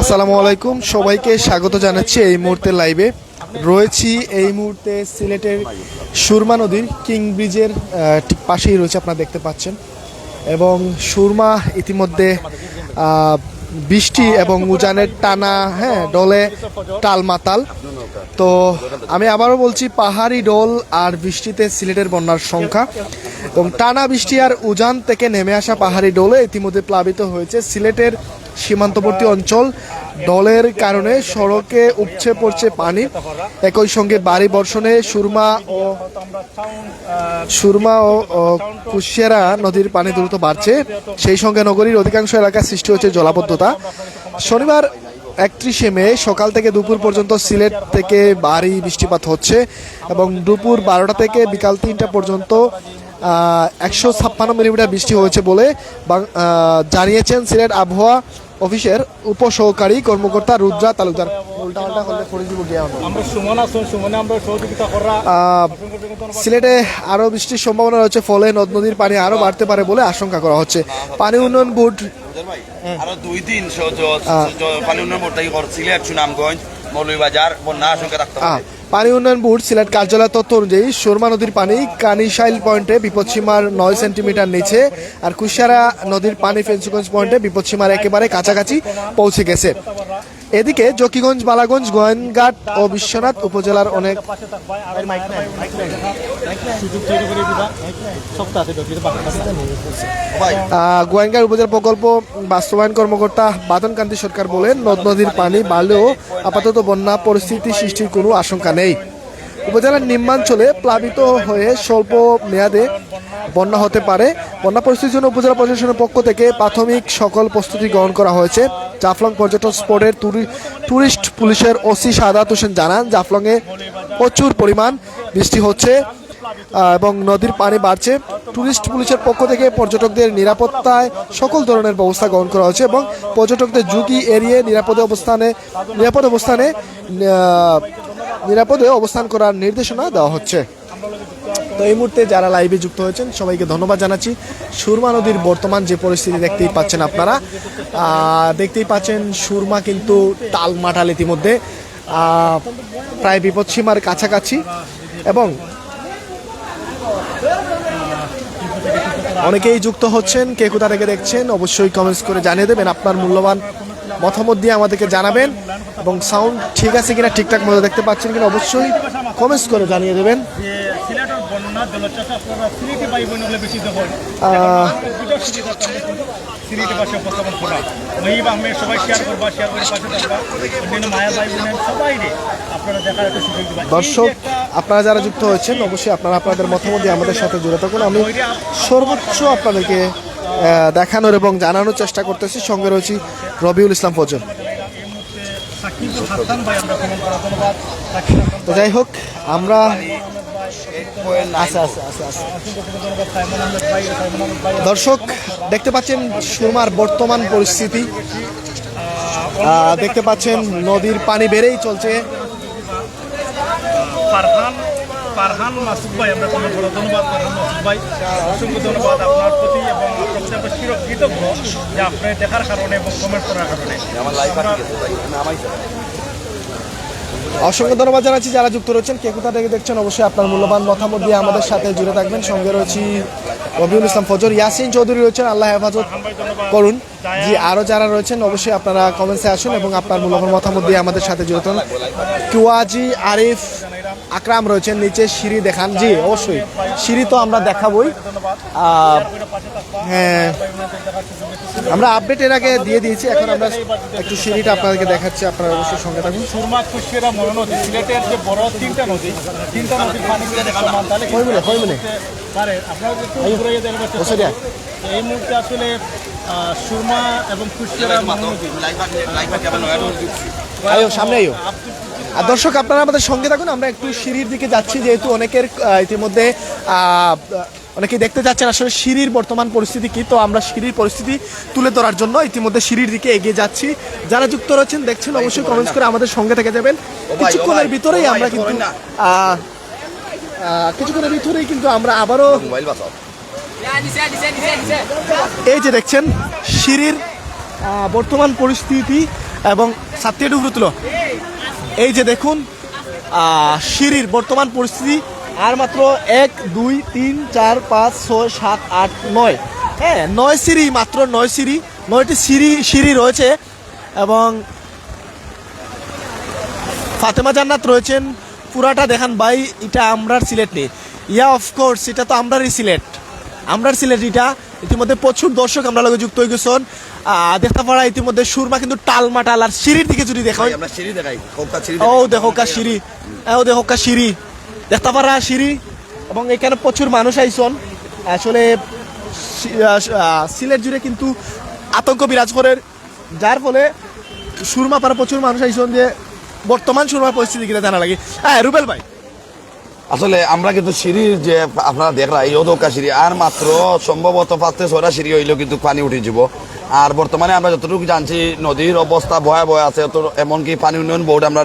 আসসালামু আলাইকুম। সবাইকে স্বাগত জানাচ্ছি এই মুহূর্তে লাইভে রয়েছি এই মুহূর্তে সিলেটের সুরমা নদীর কিং ব্রিজের ঠিক পাশেই রয়েছে আপনারা দেখতে পাচ্ছেন। এবং সুরমা ইতিমধ্যে বৃষ্টি এবং উজানের টানা হ্যাঁ ডলে টালমাতাল। তো আমি আবারও বলছি, পাহাড়ি ডোল আর বৃষ্টিতে সিলেটের বন্যার সংখ্যা। এবং টানা বৃষ্টি আর উজান থেকে নেমে আসা পাহাড়ি ডোলে ইতিমধ্যে প্লাবিত হয়েছে সিলেটের সীমান্তবর্তী অঞ্চল। দলের কারণে সড়কে উপচে পড়ছে পানি। একই সঙ্গে বাড়ি বর্ষণে সুরমা ও সুরমা ও কুশিয়ারা নদীর পানি দ্রুত বাড়ছে। সেই সঙ্গে নগরীর অধিকাংশ এলাকায় সৃষ্টি হচ্ছে জলাবদ্ধতা। শনিবার একত্রিশে মে সকাল থেকে দুপুর পর্যন্ত সিলেট থেকে ভারী বৃষ্টিপাত হচ্ছে এবং দুপুর বারোটা থেকে বিকাল তিনটা পর্যন্ত একশো ছাপ্পান্ন মিলিমিটার বৃষ্টি হয়েছে বলে জানিয়েছেন সিলেট আবহাওয়া অফিসের উপসহকারী কর্মকর্তা রুদ্রা তালুকদার। সিলেটে আরও বৃষ্টির সম্ভাবনা রয়েছে ফলে নদ নদীর পানি আরও বাড়তে পারে বলে আশঙ্কা করা হচ্ছে। পানি উন্নয়ন বোর্ড আরও দুই দিন পানি উন্নয়ন বোর্ড থেকে সিলেট সুনামগঞ্জ মৌলভীবাজার বন্যা আশঙ্কা রাখতে পানি উন্নয়ন বোর্ড সিলেট কার্যালয় তথ্য অনুযায়ী সুরমা নদীর পানি কানিশাইল পয়েন্টে বিপদসীমার নয় সেন্টিমিটার নিচে আর কুশিয়ারা নদীর পানি ফেন্সিগঞ্জ পয়েন্টে বিপদসীমার একেবারে কাছাকাছি পৌঁছে গেছে। এদিকে জকিগঞ্জ, বালাগঞ্জ, গোয়েনঘাট ও বিশ্বনাথ উপজেলার অনেক গোয়েঙ্গার উপজেলা প্রকল্প বাস্তবায়ন কর্মকর্তা বাদন কান্তি সরকার বলেন, নদ নদীর পানি বাড়লেও আপাতত বন্যা পরিস্থিতি সৃষ্টির কোনো আশঙ্কা নেই। উপজেলার নিম্নাঞ্চলে প্লাবিত হয়ে স্বল্প মেয়াদে বন্যা হতে পারে। বন্যা পরিস্থিতির জন্য উপজেলা প্রশাসনের পক্ষ থেকে প্রাথমিক সকল প্রস্তুতি গ্রহণ করা হয়েছে। জাফলং পর্যটন স্পটের টুরি- টুরিস্ট পুলিশের ওসি সাদাত হোসেন জানান, জাফলংয়ে প্রচুর পরিমাণ বৃষ্টি হচ্ছে এবং নদীর পানি বাড়ছে। টুরিস্ট পুলিশের পক্ষ থেকে পর্যটকদের নিরাপত্তায় সকল ধরনের ব্যবস্থা গ্রহণ করা হয়েছে এবং পর্যটকদের ঝুঁকি এড়িয়ে নিরাপদে অবস্থানে, নিরাপদ অবস্থানে নিরাপদে অবস্থান করার নির্দেশনা দেওয়া হচ্ছে। তো এই মুহূর্তে যারা লাইভে যুক্ত হয়েছেন সবাইকে ধন্যবাদ জানাচ্ছি। সুরমা নদীর বর্তমান যে পরিস্থিতি দেখতেই পাচ্ছেন আপনারা। দেখতেই পাচ্ছেন সুরমা কিন্তু টালমাটাল ইতিমধ্যে আহ, প্রায় বিপদসীমার কাছাকাছি এবং অনেকেই যুক্ত হচ্ছেন কে কোথা থেকে দেখছেন অবশ্যই কমেন্টস করে জানিয়ে দেবেন। আপনার মূল্যবান মতামত দিয়ে আমাদেরকে জানাবেন এবং সাউন্ড ঠিক আছে কিনা ঠিকঠাক মতো দেখতে পাচ্ছেন কিনা অবশ্যই কমেন্টস করে জানিয়ে দেবেন। দর্শক আপনারা যারা যুক্ত হয়েছেন অবশ্যই আপনারা আপনাদের মতামত দিয়ে আমাদের সাথে জুড়ে থাকুন। আমি সর্বোচ্চ আপনাদেরকে দেখানোর এবং জানানোর চেষ্টা করতেছি। সঙ্গে রয়েছি রবিউল ইসলাম ফজল। তো যাই হোক আমরা সাইমন আহমেদ ভাই দর্শক দেখতে পাচ্ছেন সুরমার বর্তমান পরিস্থিতি। দেখতে পাচ্ছেন নদীর পানি বেড়েই চলছে। ফারহান ফারহান মাসুদ ভাই আমরা কমেন্ট করা ধন্যবাদ ফারহান মাসুদ ভাই। অসংখ্য ধন্যবাদ আপনার প্রতি এবং আপনার প্রতি চির কৃতজ্ঞ যে আপনি দেখার কারণে এবং কমেন্ট করার কারণে। আমার লাইফ পাঠিয়ে গেছে ভাই আমি আমাইছে অসংখ্য ধন্যবাদ জানাচ্ছি যারা যুক্ত রয়েছেন। কে কোথা থেকে দেখছেন অবশ্যই আপনার মূল্যবান মতামত দিয়ে আমাদের সাথে জুড়ে থাকবেন। সঙ্গে রয়েছি রবিউল ইসলাম ফজর। ইয়াসিন চৌধুরী রয়েছেন, আল্লাহ হেফাজত করুন। জি, আরও যারা রয়েছেন অবশ্যই আপনারা কমেন্টসে আসুন এবং আপনার মূল্যবান মতামত দিয়ে আমাদের সাথে জুড়ে থাকুন। কুয়াজি আরিফ আকরাম রয়েছেন, নিচে সিঁড়ি দেখান। জি, অবশ্যই। সিঁড়ি তো আমরা দেখাবই। হ্যাঁ। আমরা আপডেট এর আগে দিয়ে দিয়েছি এখন আমরা একটু সিঁড়িটা আপনাদেরকে দেখাচ্ছি আপনারা অবশ্যই সঙ্গে থাকুন। সুরমা কুশিয়ারা মরো নদী সিলেটের যে বড় তিনটা নদী তিনটা নদীর পানি সমান তাহলে কই মিলে? পারে আপনারা একটু দেখবেন বসে যায় এই মুহূর্তে আসলে সুরমা এবং দিচ্ছি আয়ো সামনে আয়ো। আর দর্শক আপনারা আমাদের সঙ্গে থাকুন আমরা একটু সিঁড়ির দিকে যাচ্ছি যেহেতু অনেকের ইতিমধ্যে অনেকেই দেখতে যাচ্ছেন আসলে সিঁড়ির বর্তমান পরিস্থিতি কি। তো আমরা সিঁড়ির পরিস্থিতি তুলে ধরার জন্য ইতিমধ্যে সিঁড়ির দিকে এগিয়ে যাচ্ছি। যারা যুক্ত রয়েছেন দেখছেন অবশ্যই কমেন্টস করে আমাদের সঙ্গে থেকে যাবেন। কিছুক্ষণের ভিতরেই আমরা কিন্তু কিছুক্ষণের ভিতরেই কিন্তু আমরা আবারও এই যে দেখছেন সিঁড়ির বর্তমান পরিস্থিতি এবং সাতটি ডুবরু তুলো। এই যে দেখুন সিঁড়ির বর্তমান পরিস্থিতি আর মাত্র এক দুই তিন চার পাঁচ ছয় সাত আট নয়। হ্যাঁ নয় সিঁড়ি মাত্র নয় সিঁড়ি নয়টি সিঁড়ি সিঁড়ি রয়েছে এবং ফাতেমা জান্নাত রয়েছেন। পুরাটা দেখান ভাই এটা আমরার সিলেট নেই ইয়া অফকোর্স এটা তো আমরারই সিলেট। আমরার সিলেট এটা। ইতিমধ্যে প্রচুর দর্শক আমরা লগে যুক্ত হয়ে গেছেন। দেখতে পারা ইতিমধ্যে সুরমা কিন্তু টালমাটাল আর সিঁড়ির দিকে যদি দেখা হয় ও দেখো কা সিঁড়ি। ও দেখো কা সিঁড়ি। দেখতে পারা সিঁড়ি এবং এখানে প্রচুর মানুষ আইসন। আসলে সিলেট জুড়ে কিন্তু আতঙ্ক বিরাজ করে। যার ফলে সুরমা পাড়া প্রচুর মানুষ আইসন যে বর্তমান সুরমার পরিস্থিতি কিনা জানা লাগে। হ্যাঁ রুবেল ভাই। আসলে আমরা কিন্তু সিঁড়ির যে আপনারা দেখরা এই অদৌকা সিঁড়ি, আর মাত্র সম্ভবত পাঁচতে ছয়টা সিঁড়ি হইলেও কিন্তু পানি উঠে যাব। আর বর্তমানে আমরা যতটুকু জানছি, নদীর অবস্থা ভয়াবহ আছে এমনকি পানি উন্নয়ন বোর্ড আমরা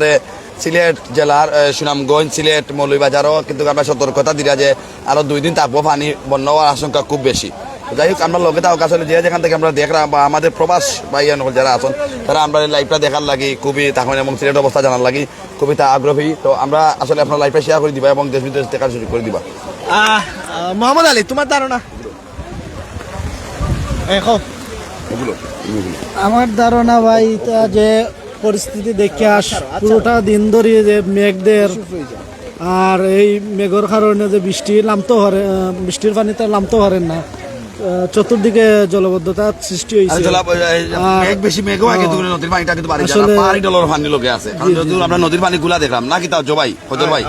সিলেট জেলার সুনামগঞ্জ সিলেট মৌলভীবাজারও কিন্তু আমরা সতর্কতা দিলা যে আরও দুই দিন থাকব পানি বন্যা হওয়ার আশঙ্কা খুব বেশি। যাই হোক আমরা লগে আসলে যে যেখান থেকে আমরা দেখলাম বা আমাদের প্রবাস বা ইয়ে নকল যারা আছেন তারা আমরা লাইভটা দেখার লাগি খুবই তখন এবং সিলেট অবস্থা জানার লাগি খুবই তা আগ্রহী। তো আমরা আসলে আপনার লাইফে শেয়ার করে দিবা এবং দেশ বিদেশ দেখার সুযোগ করে দিবা। মোহাম্মদ আলী তোমার ধারণা? এই আমার ধারণা ভাই যে পরিস্থিতি দেখে আস পুরোটা দিন ধরে যে মেঘদের আর এই মেঘর কারণে যে বৃষ্টি নামতে আহ, বৃষ্টির পানিতে নামতে পারেন না। চতুর্দিকে জলবদ্ধতার সৃষ্টি হয়েছে মেঘ বেশি মেঘও আগে নদীর পানিটা কিন্তু বাড়ি যায় পাহাড়ি ডলার পানি লোকে আছে। কারণ যদি আমরা নদীর পানি গুলা দেখলাম না কি তাও জবাই? হজর ভাই।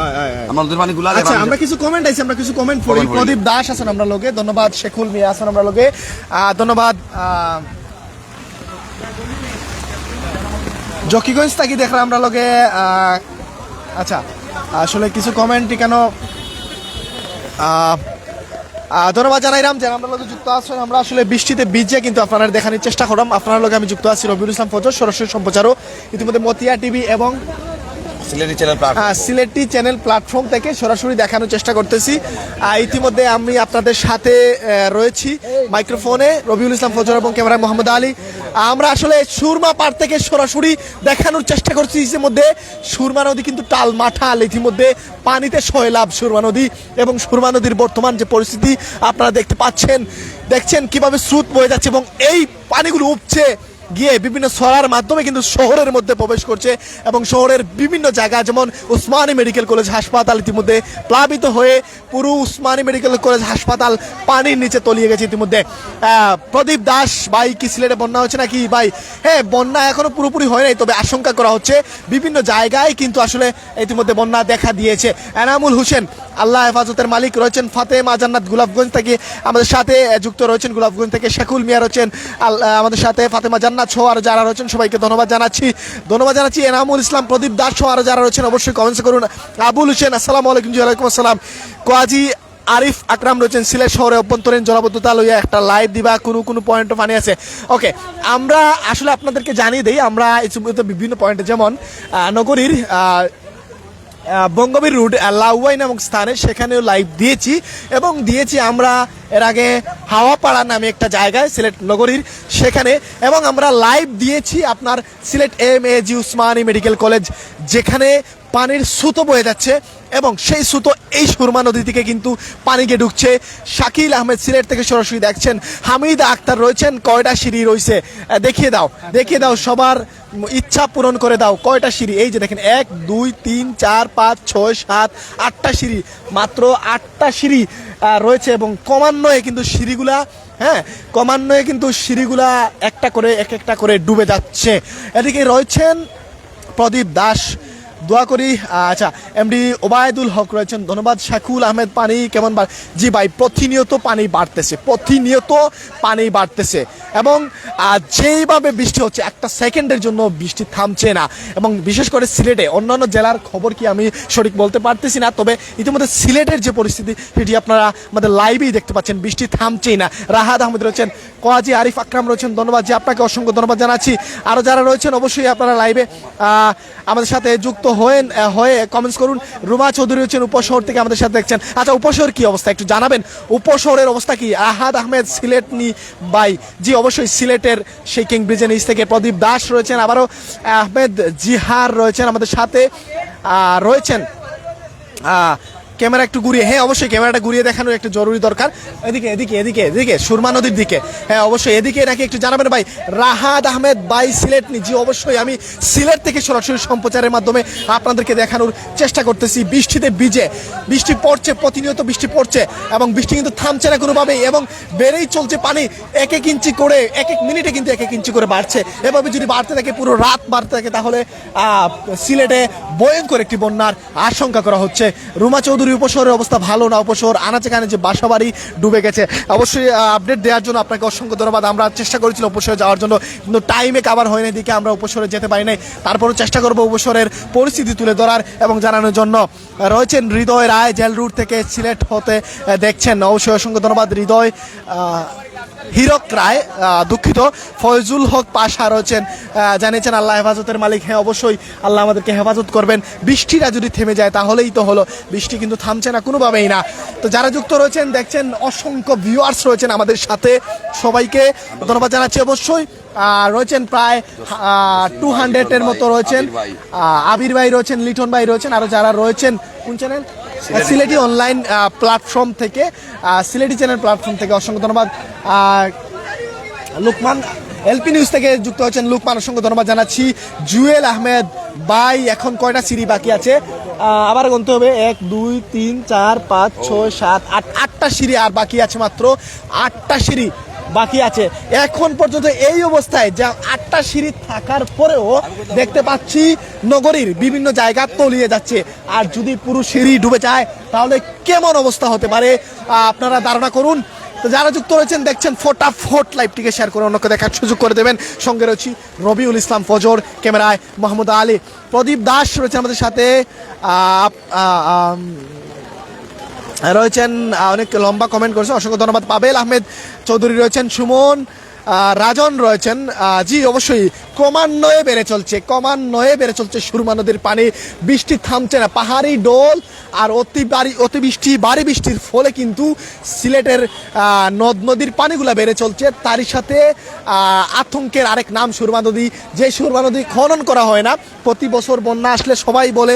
আমরা নদীর পানি গুলা আচ্ছা দেখলাম। আমরা কিছু কমেন্ট আইছি আমরা কিছু কমেন্ট পড়ি। প্রদীপ দাস আছেন আমরা লোকে ধন্যবাদ শেখুল মিয়া আছেন আমরা লোকে ধন্যবাদ জকিগঞ্জ থাকি দেখলাম আমরা লগে আচ্ছা আসলে কিছু কমেন্ট কেন ধন্যবাদ জানাইলাম যে আমরা লোক যুক্ত আছেন। আমরা আসলে বৃষ্টিতে ভিজে কিন্তু আপনারা দেখানোর চেষ্টা করলাম। আপনার লোক আমি যুক্ত আছি রবিউল ইসলাম ফজর সরাসরি সম্প্রচারও ইতিমধ্যে মতিয়া টিভি এবং Sylheti channel Sylheti channel platform থেকে সরাসরি দেখানোর চেষ্টা করতেছি। ইতিমধ্যে আমি আপনাদের সাথে রয়েছি মাইক্রোফোনে রবিউল ইসলাম ফজর এবং ক্যামেরা মোহাম্মদ আলী। আমরা আসলে সুরমা পার থেকে সরাসরি দেখানোর চেষ্টা করছি ইতিমধ্যে। সুরমা নদী কিন্তু টাল মাঠাল ইতিমধ্যে পানিতে সয়লাভ সুরমা নদী এবং সুরমা নদীর বর্তমান যে পরিস্থিতি, আপনারা দেখতে পাচ্ছেন। দেখছেন কীভাবে স্রোত বয়ে যাচ্ছে এবং এই পানিগুলো উপচে গিয়ে বিভিন্ন সরার মাধ্যমে কিন্তু শহরের মধ্যে প্রবেশ করছে এবং শহরের বিভিন্ন জায়গা যেমন উসমানী মেডিকেল কলেজ হাসপাতাল ইতিমধ্যে প্লাবিত হয়ে পুরো উসমানী মেডিকেল কলেজ হাসপাতাল পানির নিচে তলিয়ে গেছে ইতিমধ্যে। প্রদীপ দাস ভাই কি সিলেটে বন্যা হচ্ছে নাকি? ভাই হ্যাঁ বন্যা এখনও পুরোপুরি হয় নাই তবে আশঙ্কা করা হচ্ছে বিভিন্ন জায়গায় কিন্তু আসলে ইতিমধ্যে বন্যা দেখা দিয়েছে। এনামুল হোসেন আল্লাহ হেফাজতের মালিক রয়েছেন ফাতেমা জান্নাত গুলাবগঞ্জ থেকে। আমাদের সাথে যুক্ত রয়েছেন গুলাবগঞ্জ থেকে শেখুল মিয়া রয়েছেন। আল- আহ, আমাদের সাথে ফাতেমা জান্নাত সহ আর যারা রয়েছেন, সবাইকে ধন্যবাদ জানাচ্ছি। ধন্যবাদ জানাচ্ছি এনামুল ইসলাম, প্রদীপ দাস সহ আর যারা রয়েছেন, অবশ্যই কমেন্টস করুন। আবুল হোসেন, আসসালামু আলাইকুম, জি আলাইকুম আসসালাম। কোয়াজি আরিফ আকরাম রয়েছেন, সিলেট শহরে অভ্যন্তরীণ জলাবদ্ধতা লইয়া একটা লাইভ দিবা, কোনো কোনো পয়েন্ট পানি আছে? ওকে আমরা আসলে আপনাদেরকে জানিয়ে দিই, আমরা এই বিভিন্ন পয়েন্টে যেমন নগরীর বঙ্গবীর রুট লাউবাই নামক স্থানে সেখানেও লাইভ দিয়েছি এবং দিয়েছি আমরা এর আগে হাওয়াপাড়া নামে একটা জায়গায়, সিলেট নগরীর সেখানে এবং আমরা লাইভ দিয়েছি আপনার Sylhet M A G Osmani medical college যেখানে পানির সুতো বয়ে যাচ্ছে। এবং সেই সুতো এই সুরমা নদী থেকে কিন্তু পানি গিয়ে ঢুকছে। শাকিল আহমেদ সিলেট থেকে সরাসরি দেখছেন। হামিদ আক্তার রয়েছেন, কয়টা সিঁড়ি রয়েছে? দেখিয়ে দাও দেখিয়ে দাও, সবার ইচ্ছা পূরণ করে দাও, কয়টা সিঁড়ি? এই যে দেখেন, এক, দুই, তিন, চার, পাঁচ, ছয়, সাত, আটটা সিঁড়ি, মাত্র আটটা সিঁড়ি রয়েছে এবং ক্রমান্বয়ে কিন্তু সিঁড়িগুলা হ্যাঁ ক্রমান্বয়ে কিন্তু সিঁড়িগুলা একটা করে, এক একটা করে ডুবে যাচ্ছে। এদিকে রয়েছেন প্রদীপ দাস দোয়া করি। আচ্ছা এমডি ওবায়দুল হক রয়েছেন। ধন্যবাদ। শাকুল আহমেদ, পানি কেমন বা- জি ভাই, প্রতিনিয়ত পানি বাড়তেছে। প্রতিনিয়ত পানি বাড়তেছে। এবং যেইভাবে বৃষ্টি হচ্ছে, একটা সেকেন্ডের জন্য বৃষ্টি থামছে না। এবং বিশেষ করে সিলেটে, অন্যান্য জেলার খবর কি আমি সঠিক বলতে পারতেছি না। তবে ইতিমধ্যে সিলেটের যে পরিস্থিতি, সেটি আপনারা আমাদের লাইভেই দেখতে পাচ্ছেন। বৃষ্টি থামছেই না। রাহাত আহমেদ রয়েছেন। কোয়াজি আরিফ আকরাম রয়েছেন। ধন্যবাদ জি, আপনাকে অসংখ্য ধন্যবাদ জানাচ্ছি। আরও যারা রয়েছেন, অবশ্যই আপনারা লাইভে আমাদের সাথে যুক্ত হয়ে হয়ে কমেন্টস করুন। রুমা চৌধুরী হচ্ছেন উপশহর থেকে আমাদের সাথে দেখছেন। আচ্ছা উপশহর কি অবস্থা? একটু জানাবেন, উপশহরের অবস্থা কি? আহাদ আহমেদ, সিলেট নি বাই। জি, অবশ্যই সিলেটের সেই কিং নিচ থেকে প্রদীপ দাস রয়েছেন। আবারও, আহমেদ জিহার রয়েছেন আমাদের সাথে। রয়েছেন। ক্যামেরা একটু ঘুরিয়ে হ্যাঁ অবশ্যই ক্যামেরাটা ঘুরিয়ে দেখানোর একটু জরুরি দরকার। এদিকে এদিকে এদিকে এদিকে, সুরমা নদীর দিকে। হ্যাঁ অবশ্যই এদিকে নাকি একটু জানাবেন ভাই, রাহাত আহমেদ বাই সিলেট জি, অবশ্যই আমি সিলেট থেকে সরাসরি সম্প্রচারের মাধ্যমে আপনাদেরকে দেখানোর চেষ্টা করতেছি। বৃষ্টিতে ভিজে, বৃষ্টি পড়ছে, প্রতিনিয়ত বৃষ্টি পড়ছে এবং বৃষ্টি কিন্তু থামছে না কোনোভাবেই এবং বেড়েই চলছে পানি এক এক ইঞ্চি করে, এক এক মিনিটে কিন্তু এক এক ইঞ্চি করে বাড়ছে। এভাবে যদি বাড়তে থাকে, পুরো রাত বাড়তে থাকে, তাহলে সিলেটে ভয়ঙ্কর একটি বন্যার আশঙ্কা করা হচ্ছে। রুমা চৌধুরী উপশহরের অবস্থা ভালো না উপশহর আনাচে কানে যে বাসা বাড়ি ডুবে গেছে। অবশ্যই আপডেট দেওয়ার জন্য আপনাকে অসংখ্য ধন্যবাদ। আমরা চেষ্টা করেছিলাম উপশহরে যাওয়ার জন্য, কিন্তু টাইমে কাবার হয় না দিকে আমরা উপশহরে যেতে পারি নাই। তারপরও চেষ্টা করব উপশহরের পরিস্থিতি তুলে ধরার এবং জানানোর জন্য। রয়েছেন হৃদয় রায়, জেল রুট থেকে সিলেট হতে দেখছেন। অবশ্যই অসংখ্য ধন্যবাদ, হৃদয় হীরক রায় দুঃখিত। ফয়জুল হক পাশা রয়েছেন জানিয়েছেন, আল্লাহ হেফাজতের মালিক। হ্যাঁ অবশ্যই আল্লাহ আমাদেরকে হেফাজত করবেন। বৃষ্টিটা যদি থেমে যায়, তাহলেই তো হলো। বৃষ্টি কিন্তু থামছে না, কোনোভাবেই না। তো যারা যুক্ত রয়েছেন, দেখছেন, অসংখ্য ভিউয়ার্স রয়েছেন আমাদের সাথে। সবাইকে ধন্যবাদ জানাচ্ছি অবশ্যই। রয়েছেন প্রায় টু হান্ড্রেডের মতো রয়েছেন। আবির ভাই। রয়েছেন, লিটন ভাই রয়েছেন আরও যারা রয়েছেন কোন চ্যানেল সিলেটি অনলাইন প্ল্যাটফর্ম থেকে সিলেটি চ্যানেল প্ল্যাটফর্ম থেকে অসংখ্য ধন্যবাদ। লুকমান এলপি নিউজ থেকে যুক্ত হচ্ছেন লুকমান, অসংখ্য ধন্যবাদ জানাচ্ছি। জুয়েল আহমেদ, বাই, এখন কয়টা সিঁড়ি বাকি আছে? আবার গুনতে হবে, এক, দুই, তিন, চার, পাঁচ, ছয়, সাত, আট, আটটা সিঁড়ি আর বাকি আছে মাত্র। আটটা সিঁড়ি। বাকি আছে। এখন পর্যন্ত এই অবস্থায় যা আটটা সিঁড়ি থাকার পরেও দেখতে পাচ্ছি নগরীর বিভিন্ন জায়গা তলিয়ে যাচ্ছে। আর যদি পুরো সিঁড়ি ডুবে যায়, তাহলে কেমন অবস্থা হতে পারে? আপনারা ধারণা করুন। তো যারা যুক্ত রয়েছেন, দেখছেন ফোটাফোট লাইভটিকে শেয়ার করে অন্যকে দেখার সুযোগ করে দেবেন। সঙ্গে রয়েছি রবিউল ইসলাম ফজর, ক্যামেরায় মোহাম্মদ আলী, প্রদীপ দাস রয়েছে আমাদের সাথে। রয়েছেন অনেক লম্বা কমেন্ট করেছে অসংখ্য ধন্যবাদ পাবেল আহমেদ চৌধুরী রয়েছেন সুমন রাজন রয়েছেন। জি, অবশ্যই, ক্রমান্বয়ে বেড়ে চলছে, ক্রমান্বয়ে বেড়ে চলছে সুরমা নদীর পানি। বৃষ্টি থামছে না, পাহাড়ি ডোল আর অতি বাড়ি অতিবৃষ্টি বাড়ি বৃষ্টির ফলে কিন্তু সিলেটের নদ নদীর পানিগুলো বেড়ে চলছে। তারই সাথে আতঙ্কের আরেক নাম সুরমা নদী। যে সুরমা নদী খনন করা হয় না, প্রতি বছর বন্যা আসলে সবাই বলে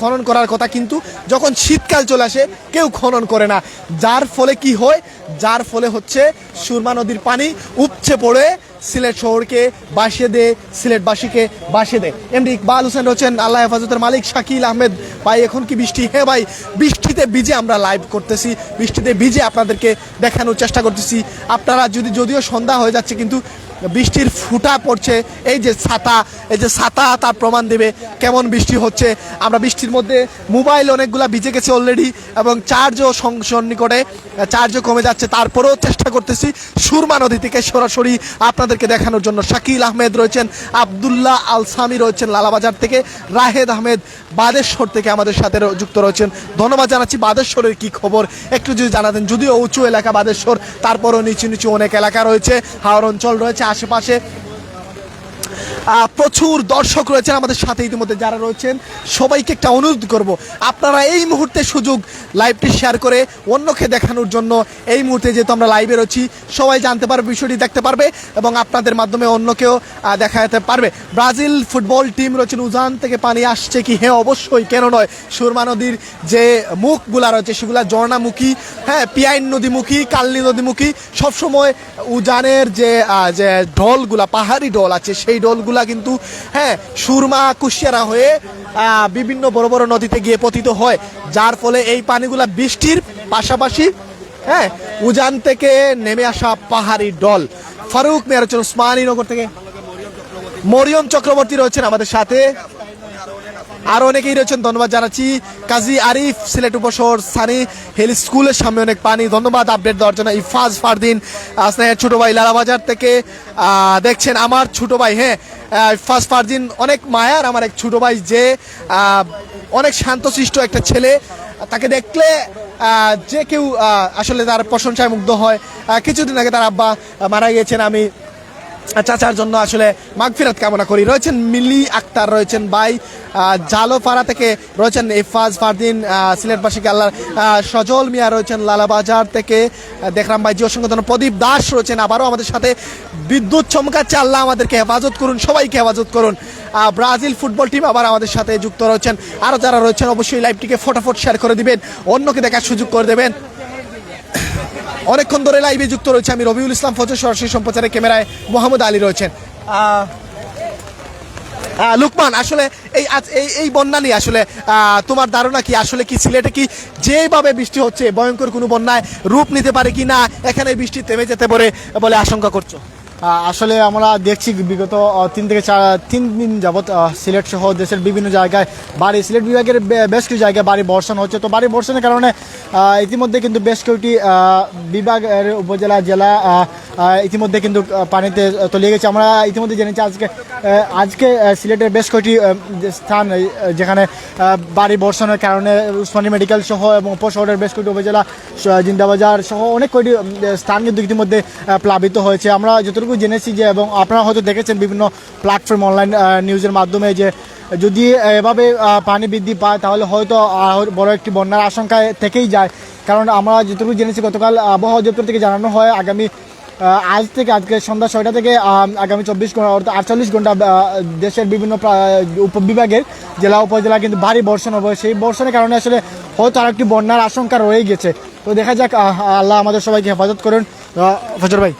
খনন করার কথা, কিন্তু যখন শীতকাল চলে আসে, কেউ খনন করে না। যার ফলে কি হয়? যার ফলে হচ্ছে সুরমা নদীর পানি উপচে পড়ে সিলেট শহরকে বাসিয়ে দে, সিলেটবাসীকে বাসিয়ে দে। এমনি ইকবাল হোসেন রয়েছেন আল্লাহ হেফাজতের মালিক শাকিল আহমেদ। ভাই, এখন কি বৃষ্টি? হ্যাঁ ভাই, বৃষ্টিতে ভিজে আমরা লাইভ করতেছি। বৃষ্টিতে ভিজে আপনাদেরকে দেখানোর চেষ্টা করতেছি। আপনারা যদি, যদিও সন্ধ্যা হয়ে যাচ্ছে, কিন্তু বৃষ্টির ফুটা পড়ছে, এই যে ছাতা, এই যে ছাতা তার প্রমাণ দেবে কেমন বৃষ্টি হচ্ছে। আমরা বৃষ্টির মধ্যে মোবাইল অনেকগুলা ভিজে গেছে অলরেডি এবং চার্জও সন্নিকটে চার্জও কমে যাচ্ছে। তারপরেও চেষ্টা করতেছি সুরমা নদী থেকে সরাসরি আপনাদেরকে দেখানোর জন্য। শাকিল আহমেদ রয়েছেন, আবদুল্লাহ আল সামি রয়েছেন লালাবাজার থেকে, রাহেদ আহমেদ বাদেশ্বর থেকে আমাদের সাথে যুক্ত রয়েছেন। ধন্যবাদ জানাচ্ছি বাদেশ্বরের কি খবর? একটু যদি জানাতেন, যদিও উঁচু এলাকা বাদেশ্বর, তারপরও নিচু নিচু অনেক এলাকা রয়েছে হাওড় অঞ্চল রয়েছে আশেপাশে প্রচুর দর্শক রয়েছেন আমাদের সাথে ইতিমধ্যে যারা রয়েছেন। সবাইকে একটা অনুরোধ করব, আপনারা এই মুহূর্তে সুযোগ লাইভটি শেয়ার করে অন্যকে দেখানোর জন্য এই মুহূর্তে যেহেতু আমরা লাইভে রয়েছি, সবাই জানতে পারবে, বিষয়টি দেখতে পারবে এবং আপনাদের মাধ্যমে অন্যকেও দেখা যেতে পারবে। ব্রাজিল ফুটবল টিম রয়েছেন, উজান থেকে পানি আসছে কি? হ্যাঁ অবশ্যই, কেন নয়? সুরমা নদীর যে মুখগুলা রয়েছে, সেগুলা ঝর্ণামুখী হ্যাঁ পিয়াইন নদীমুখী, কালনি নদীমুখী, সবসময় উজানের যে যে ঢলগুলা, পাহাড়ি ঢল আছে, সেই ঢলগুলা কিন্তু হ্যাঁ সুরমা, কুশিয়ারা হয়ে বিভিন্ন বড় বড় নদীতে গিয়ে পতিত হয়। যার ফলে এই পানিগুলা বৃষ্টির পাশাপাশি হ্যাঁ উজান থেকে নেমে আসা পাহাড়ি ডল। ফারুক মেয়ার হচ্ছেন ওসমানীনগর থেকে মরিয়ম চক্রবর্তী রয়েছেন আমাদের সাথে। আর অনেকেই রয়েছেন ধন্যবাদ জানাচ্ছি। কাজী আরিফ সিলেট উপশহর সানি হিল স্কুলের সামনে অনেক পানি। ধন্যবাদ আপডেট দেওয়ার জন্য ইফাজ ফারদিন আহ, স্নেহের ছোট ভাই লালাবাজার থেকে। দেখছেন আমার ছোট ভাই হ্যাঁ ইফাজ ফারদিন অনেক মায়ার আমার এক ছোট ভাই যে অনেক শান্তশিষ্ট একটা ছেলে। তাকে দেখলে যে কেউ আসলে তার প্রশংসায় মুগ্ধ হয়। কিছুদিন আগে তার আব্বা মারা গিয়েছেন আমি চাচার জন্য আসলে মাগফিরাত কামনা করি। রয়েছেন মিলি আক্তার রয়েছেন ভাই আহ, জালোপাড়া থেকে রয়েছেন ইফাজ ফারদিন সিলেটবাসীকে আল্লাহ সজল মিয়া রয়েছেন লালাবাজার থেকে দেখলাম ভাই জিও সংগঠন প্রদীপ দাস রয়েছেন আবারও আমাদের সাথে। বিদ্যুৎ চমকাচ্ছে আল্লাহ আমাদেরকে হেফাজত করুন সবাইকে হেফাজত করুন। ব্রাজিল ফুটবল টিম আবার আমাদের সাথে যুক্ত রয়েছেন। আরও যারা রয়েছেন অবশ্যই লাইভটিকে ফটাফট শেয়ার করে দিবেন অন্যকে দেখার সুযোগ করে দেবেন। অনেকক্ষণ ধরে লাইভে যুক্ত রয়েছে আমি রবিউল ইসলাম ফজর সরাসরি সম্প্রচারের ক্যামেরায় মোহাম্মদ আলী রয়েছেন। লুকমান, আসলে এই এই এই বন্যা নিয়ে আসলে তোমার ধারণা কি? আসলে কি সিলেটে কি যেভাবে বৃষ্টি হচ্ছে, ভয়ঙ্কর কোনো বন্যায় রূপ নিতে পারে কি না এখানে বৃষ্টি থেমে যেতে পারে বলে আশঙ্কা করছ? আসলে আমরা দেখছি বিগত তিন থেকে চার তিন দিন যাবৎ সিলেট সহ দেশের বিভিন্ন জায়গায় বাড়ি সিলেট বিভাগের বেশ কিছু জায়গায় বাড়ি বর্ষণ হচ্ছে। তো বাড়ি বর্ষণের কারণে ইতিমধ্যে কিন্তু বেশ কয়েকটি বিভাগের উপজেলা জেলা ইতিমধ্যে কিন্তু পানিতে তলিয়ে গেছে। আমরা ইতিমধ্যে জেনেছি আজকে আজকে সিলেটের বেশ কয়েকটি স্থান যেখানে বাড়ি বর্ষণের কারণে উসমানী মেডিকেল সহ এবং উপশহরের বেশ কয়েকটি উপজেলা জিন্দাবাজার সহ অনেক উম, স্থান কিন্তু ইতিমধ্যে প্লাবিত হয়েছে। আমরা যতটুকু জেনেছি যে, এবং আপনারা হয়তো দেখেছেন বিভিন্ন প্ল্যাটফর্ম অনলাইন নিউজের মাধ্যমে যে, যদি এভাবে পানি বৃদ্ধি পায়, তাহলে হয়তো বড় একটি বন্যার আশঙ্কা থেকেই যায়। কারণ আমরা যতটুকু জেনেছি, গতকাল আবহাওয়া দপ্তর থেকে জানানো হয়, আগামী আজ থেকে, আজকে সন্ধ্যা ছয়টা থেকে আগামী চব্বিশ ঘণ্টা, অর্থাৎ আটচল্লিশ ঘণ্টা দেশের বিভিন্ন উপবিভাগের জেলা, উপজেলা কিন্তু ভারী বর্ষণ হবে। সেই বর্ষণের কারণে আসলে হয়তো আর একটি বন্যার আশঙ্কা রয়ে গেছে। তো দেখা যাক আল্লাহ আমাদের সবাইকে হেফাজত করুন। ফজর ভাই।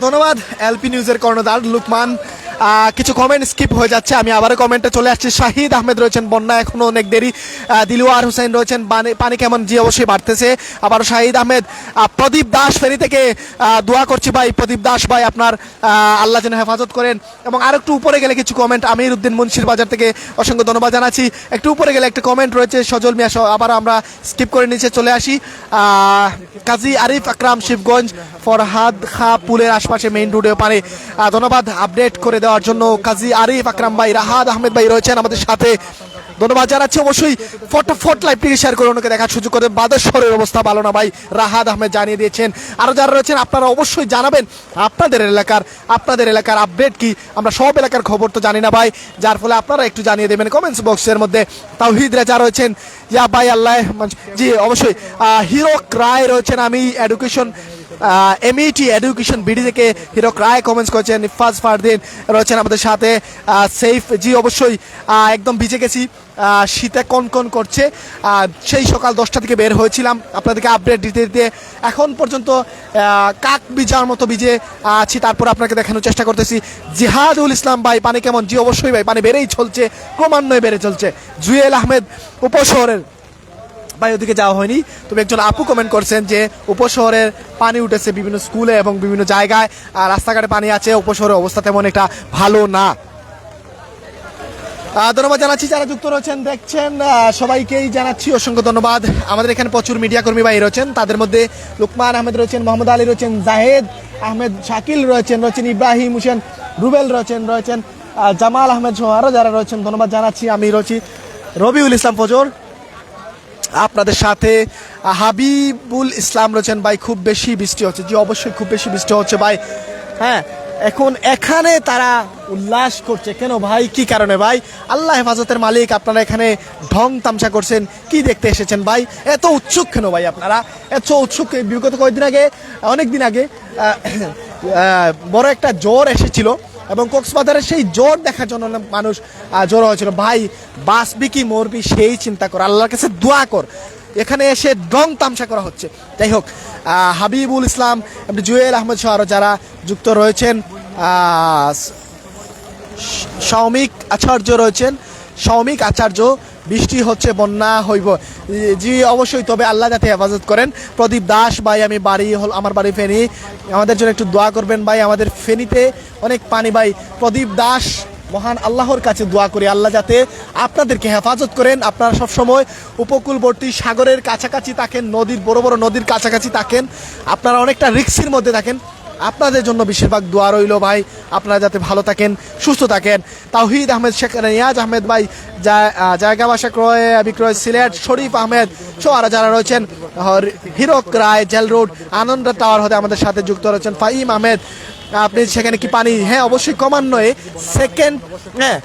ধন্যবাদ এলপি নিউজের কর্ণধার লুকমান কিছু কমেন্ট স্কিপ হয়ে যাচ্ছে। আমি আবারও কমেন্টে চলে আসছি। শাহিদ আহমেদ রয়েছেন বন্যা এখনও অনেক দেরি। আহ, দিলওয়ার হোসেন রয়েছেন পানি- কেমন জি অবশ্যই বাড়তেছে। আবারও শাহিদ আহমেদ প্রদীপ দাস ফেরি থেকে দোয়া করছি ভাই প্রদীপ দাস ভাই আপনার আল্লাহ যেন হেফাজত করেন। এবং আর একটু উপরে গেলে কিছু কমেন্ট আমির উদ্দিন মুন্সির বাজার থেকে অসংখ্য ধন্যবাদ জানাচ্ছি। একটু উপরে গেলে একটা কমেন্ট রয়েছে সজল মিয়া আবার আমরা স্কিপ করে নিচে চলে আসি। কাজী আরিফ আকরাম শিবগঞ্জ ফরহাদ খা পুলের আশপাশে মেইন রোডে পারে। ধন্যবাদ আপডেট করে দেওয়ার জন্য কাজী আরিফ আকরাম ভাই রাহাদ আহমেদ ভাই রয়েছেন আমাদের সাথে। ধন্যবাদ জানাচ্ছি। অবশ্যই ফটো ফটোফট লাইভটিকে শেয়ার করে অন্যকে দেখার সুযোগ করে বাদেশ্বরের অবস্থা ভালো না ভাই রাহাদ আহমেদ জানিয়ে দিয়েছেন। আরও যারা রয়েছেন, আপনারা অবশ্যই জানাবেন আপনাদের এলাকার আপনাদের এলাকার আপডেট কি? আমরা সব এলাকার খবর তো জানি না ভাই, যার ফলে আপনারা একটু জানিয়ে দেবেন কমেন্টস বক্সের মধ্যে। তাওহিদ রেজা রয়েছেন। ইয়া ভাই আল্লাহ, জি, অবশ্যই। হিরক রায় রয়েছেন আমি এডুকেশন এমইটি এডুকেশন বিডি থেকে হিরক রায় কমেন্টস করেছেন ইফাজ ফারদিন রয়েছেন আমাদের সাথে। সেইফ জি, অবশ্যই একদম ভিজে গেছি। শীতে কন কন করছে। সেই সকাল দশটা থেকে বের হয়েছিলাম। আপনাদেরকে আপডেট দিতে দিতে এখন পর্যন্ত কাক বিজার মতো ভিজে আছি। তারপর আপনাকে দেখানোর চেষ্টা করতেছি। জিহাদুল ইসলাম, ভাই, পানি কেমন? জি, অবশ্যই, ভাই, পানি বেড়েই চলছে, ক্রমান্বয়ে বেড়ে চলছে। জুয়েল আহমেদ, উপশহরের ভাই, ওদিকে যাওয়া হয়নি। তবে একজন আপু কমেন্ট করছেন যে উপশহরের পানি উঠেছে বিভিন্ন স্কুলে এবং বিভিন্ন জায়গায়, আর রাস্তাঘাটে পানি আছে উপশহরের অবস্থা তেমন একটা ভালো না। ধন্যবাদ জানাচ্ছি যারা যুক্ত রয়েছেন, দেখছেন সবাইকেই জানাচ্ছি অসংখ্য ধন্যবাদ। আমাদের এখানে প্রচুর মিডিয়া কর্মী ভাই রয়েছেন। তাদের মধ্যে লুকমান আহমেদ রয়েছেন, মোহাম্মদ আলী রয়েছেন, জাহেদ আহমেদ, শাকিল রয়েছেন রয়েছেন ইব্রাহিম হোসেন, রুবেল রয়েছেন রয়েছেন জামাল আহমেদ সহ আরও যারা রয়েছেন, ধন্যবাদ জানাচ্ছি। আমি রয়েছি রবিউল ইসলাম ফজর। আপনাদের সাথে হাবিবুল ইসলাম রয়েছেন। ভাই, খুব বেশি বৃষ্টি হচ্ছে। জি, অবশ্যই খুব বেশি বৃষ্টি হচ্ছে, ভাই। হ্যাঁ এখন এখানে তারা উল্লাস করছে। কেন ভাই? কি কারণে ভাই? আল্লাহ হেফাজতের মালিক আপনারা এখানে ঢং তামসা করছেন। কি দেখতে এসেছেন ভাই? এত উৎসুক কেন ভাই আপনারা? এত উৎসুক। বিগত কয়েকদিন আগে অনেক দিন আগে বড় একটা জ্বর এসেছিল। এবং কক্সবাজারের সেই জোর দেখার জন্য মানুষ জোর হয়েছিল। ভাই বাঁচবি কি মরবি, সেই চিন্তা কর। আল্লাহর কাছে দোয়া কর। এখানে এসে দং তামসা করা হচ্ছে। যাই হোক হাবিবুল ইসলাম জুয়েল আহমদ সহ আরও যারা যুক্ত রয়েছেন সৌমিক আচার্য রয়েছেন। সৌমিক আচার্য বৃষ্টি হচ্ছে, বন্যা হইব। জি, অবশ্যই, তবে আল্লাহ যাতে হেফাজত করেন। প্রদীপ দাস, ভাই, আমি বাড়ি হল আমার বাড়ি ফেনী। আমাদের জন্য একটু দোয়া করবেন, ভাই, আমাদের ফেনীতে অনেক পানি, ভাই। প্রদীপ দাস, মহান আল্লাহর কাছে দোয়া করি। আল্লাহ যাতে আপনাদেরকে হেফাজত করেন। আপনারা সবসময় উপকূলবর্তী সাগরের কাছাকাছি থাকেন, নদীর, বড় বড় নদীর কাছাকাছি থাকেন। আপনারা অনেকটা রিক্সির মধ্যে থাকেন। আপনাদের জন্য বেশিরভাগ দোয়া রইল, ভাই। আপনারা যাতে ভালো থাকেন, সুস্থ থাকেন। তাওহিদ আহমেদ শেখ নিয়াজ আহমেদ ভাই জায়গা বাসা ক্রয়, বিক্রয় সিলেট, শরীফ আহমেদ সো আরও যারা রয়েছেন, হর- Hirak Roy, jail road, Anand tower হতে আমাদের সাথে যুক্ত রয়েছেন ফাহিম আহমেদ। আপনি সেখানে কি পানি? হ্যাঁ অবশ্যই ক্রমান্বয়ে সেকেন্ড হ্যাঁ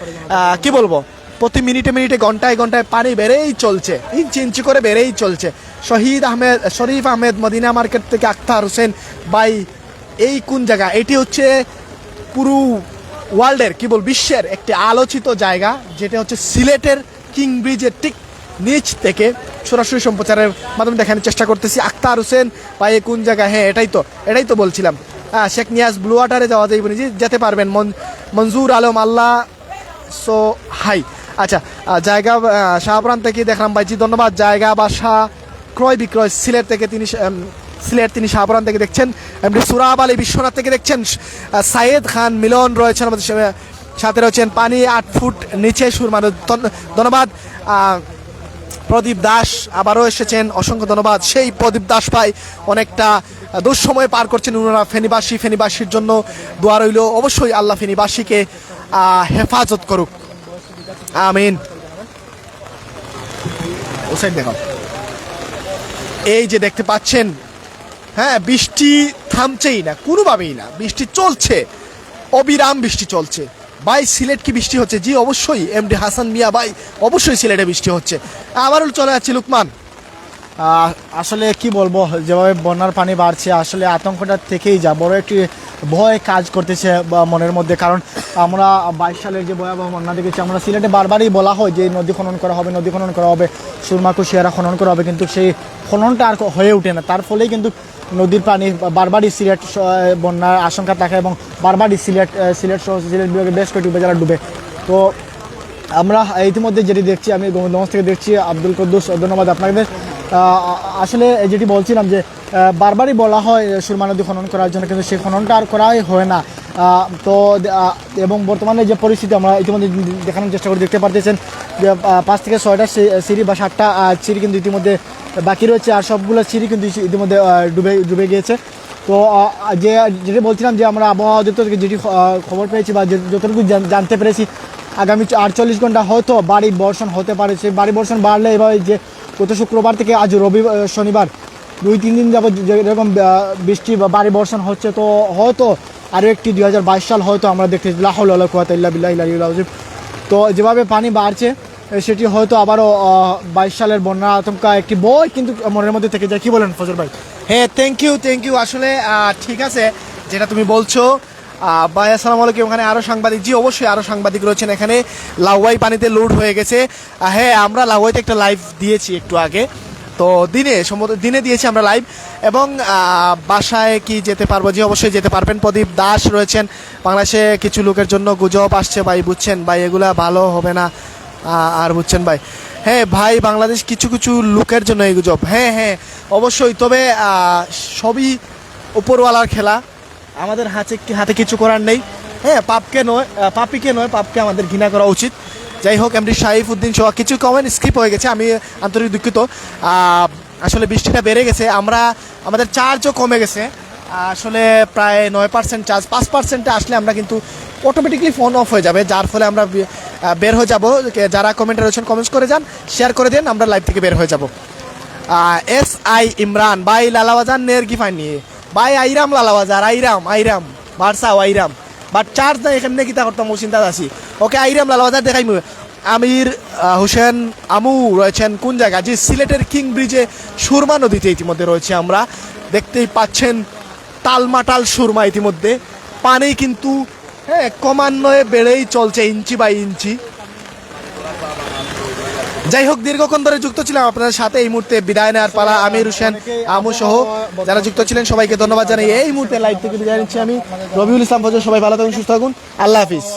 কি বলব? প্রতি মিনিটে মিনিটে, ঘন্টায় ঘন্টায় পানি বেড়েই চলছে। ইঞ্চি ইঞ্চি করে বেড়েই চলছে। শহীদ আহমেদ, শরীফ আহমেদ, মদিনা মার্কেট থেকে আখতার হোসেন বাই এই কোন জায়গা? এটি হচ্ছে পুরো ওয়ার্ল্ডের কি বল বিশ্বের একটি আলোচিত জায়গা যেটা হচ্ছে সিলেটের কিং ব্রিজের ঠিক নিচ থেকে। সরাসরি সম্প্রচারের মাধ্যমে দেখানোর চেষ্টা করতেছি। আখতার হোসেন বা এ কোন জায়গা? হ্যাঁ এটাই তো এটাই তো বলছিলাম। হ্যাঁ শেখ নিয়াজ ব্লু ওয়াটারে যাওয়া যাইব জি যেতে পারবেন মঞ্জুর আলম আল্লাহ সো হাই আচ্ছা জায়গা আহ, শাহপুরান থেকে দেখলাম ভাইজি ধন্যবাদ। জায়গা বাসা ক্রয় বিক্রয় সিলেট থেকে তিনি সিলেট তিনি শাহপুরান থেকে দেখছেন এমনি সুরাব আলী বিশ্বনাথ থেকে দেখছেন সাইয়েদ খান মিলন রয়েছেন আমাদের সাথে রয়েছেন পানি আট ফুট নিচে সুর মানুষ ধন্যবাদ। প্রদীপ দাস আবারও এসেছেন, অসংখ্য ধন্যবাদ। সেই প্রদীপ দাস ভাই অনেকটা দুঃসময় পার করছেন ওনারা ফেনীবাসী, ফেনীবাসীর জন্য দোয়া রইল। অবশ্যই আল্লাহ ফেনীবাসীকে হেফাজত করুক। আমিন। ও সাইড দেখো এই যে দেখতে পাচ্ছেন হ্যাঁ বৃষ্টি থামছেই না, কোনোভাবেই না। বৃষ্টি চলছে, অবিরাম বৃষ্টি চলছে। ভাই, সিলেট কি বৃষ্টি হচ্ছে? জি, অবশ্যই, এম ডি হাসান মিয়া, ভাই, অবশ্যই সিলেটে বৃষ্টি হচ্ছে। আবারও চলে যাচ্ছে লুকমান। আসলে কি বলব, যেভাবে বন্যার পানি বাড়ছে, আসলে আতঙ্কটা থেকেই যা। বড় একটি ভয় কাজ করতেছে মনের মধ্যে। কারণ আমরা বাইশ সালের যে ভয়াবহ বন্যা দেখেছি, আমরা সিলেটে বারবারই বলা হয় যে নদী খনন করা হবে, নদী খনন করা হবে, সুরমা কুশিয়ারা খনন করা হবে, কিন্তু সেই খননটা আর হয়ে ওঠে না। তার ফলেই কিন্তু নদীর পানি, বারবারই সিলেট বন্যার আশঙ্কা থাকে এবং বারবারই সিলেট সিলেট সহ সিলেট বিভাগের বেশ কয়েকটি উপজেলা ডুবে। তো আমরা ইতিমধ্যে যেটি দেখছি, আমি গোবিন্দগঞ্জ থেকে দেখছি, আব্দুল কদ্দুস, ধন্যবাদ আপনাদের আসলে যেটি বলছিলাম যে বারবারই বলা হয় সুরমা নদী খনন করার জন্য, কিন্তু সেই খননটা আর করাই হয় না। তো এবং বর্তমানে যে পরিস্থিতি, আমরা ইতিমধ্যে দেখানোর চেষ্টা করে দেখতে পারতেছেন যে পাঁচ থেকে ছয়টা সিঁড়ি বা সাতটা সিঁড়ি কিন্তু ইতিমধ্যে বাকি রয়েছে আর সবগুলো সিঁড়ি কিন্তু ইতিমধ্যে ডুবে ডুবে গিয়েছে। তো যে, যেটি বলছিলাম যে, আমরা আবহাওয়া অধিদপ্তর থেকে যেটি খবর পেয়েছি বা যতটুকু জানতে পেরেছি, আগামী আটচল্লিশ ঘণ্টা হয়তো বাড়ি বর্ষণ হতে পারে। সেই বাড়ি বর্ষণ বাড়লে এভাবে যে, গত শুক্রবার থেকে আজ রবি শনিবার দুই, তিন দিন যাবত যে- যেরকম বৃষ্টি বা বাড়ি বর্ষণ হচ্ছে, তো হয়তো আরও একটি দুই সাল হয়তো আমরা দেখতে লাহুল আল্লাহ কুয়াতাল্লাহ বিল্লাহ তো যেভাবে পানি বাড়ছে সেটি হয়তো আবারও বাইশ সালের বন্যা আতঙ্কা একটি বই, কিন্তু মনের মধ্যে থেকে যায়। কি বলেন ফজল ভাই? হ্যাঁ থ্যাংক ইউ থ্যাংক ইউ আসলে ঠিক আছে, যেটা তুমি বলছো ভাই, আসসালামু আলাইকুম। ওখানে আরও সাংবাদিক, জি, অবশ্যই আরও সাংবাদিক রয়েছেন এখানে। লাউয়াই পানিতে লোড হয়ে গেছে। হ্যাঁ আমরা লাউয়াইতে একটা লাইভ দিয়েছি একটু আগে। তো দিনে, সম্ভবত দিনে দিয়েছি আমরা লাইভ এবং বাসায় কি যেতে পারব? যে অবশ্যই যেতে পারবেন। প্রদীপ দাস রয়েছেন। বাংলাদেশে কিছু লোকের জন্য গুজব আসছে ভাই, বুঝছেন? ভাই, এগুলা ভালো হবে না আর বুঝছেন ভাই? হ্যাঁ ভাই, বাংলাদেশ কিছু কিছু লোকের জন্য এই গুজব। হ্যাঁ হ্যাঁ অবশ্যই। তবে সবই উপরওয়ালার খেলা। আমাদের হাতে হাতে কিছু করার নেই। হ্যাঁ পাপকে নয় পাপিকে নয়, পাপকে আমাদের ঘৃণা করা উচিত। যাই হোক, এমডি শাহিফ উদ্দিন সহ কিছু কমেন্ট স্কিপ হয়ে গেছে, আমি আন্তরিক দুঃখিত। আসলে বৃষ্টিটা বেড়ে গেছে, আমরা, আমাদের চার্জও কমে গেছে। আসলে প্রায় নয় পার্সেন্ট চার্জ পাঁচ পার্সেন্টে আসলে আমরা কিন্তু অটোমেটিকলি ফোন অফ হয়ে যাবে, যার ফলে আমরা বের হয়ে যাব। যারা কমেন্টে রয়েছেন কমেন্টস করে যান শেয়ার করে দেন, আমরা লাইভ থেকে বের হয়ে যাব। S I Imran by Lalabazar নের ফাইনি বাই আইরাম লালাবাজার, আইরাম আইরাম, বারসাও আইরাম। বাট চার্জ নাই এখানে কিতা করতাম ও চিন্তা আছি। ওকে আইরাম লালাবাজার দেখাই আমির হোসেন, আমু রয়েছেন কোন জায়গা? যে সিলেটের কিং ব্রিজে সুরমা নদীতে ইতিমধ্যে রয়েছে আমরা। দেখতেই পাচ্ছেন তালমাটাল সুরমা ইতিমধ্যে। পানি কিন্তু হ্যাঁ ক্রমান্বয়ে বেড়েই চলছে ইঞ্চি বাই ইঞ্চি। যাই হোক, দীর্ঘক্ষণ ধরে যুক্ত ছিলাম আপনার সাথে। এই মুহূর্তে বিদায় নেওয়ার পালা আমির হোসেন, আমু সহ যারা যুক্ত ছিলেন, সবাইকে ধন্যবাদ জানাই। এই মুহূর্তে লাইভ থেকে বিদায় নিচ্ছি আমি। রবিউল ইসলাম ফজল, সবাই ভালো থাকুন, সুস্থ থাকুন। আল্লাহ হাফিজ।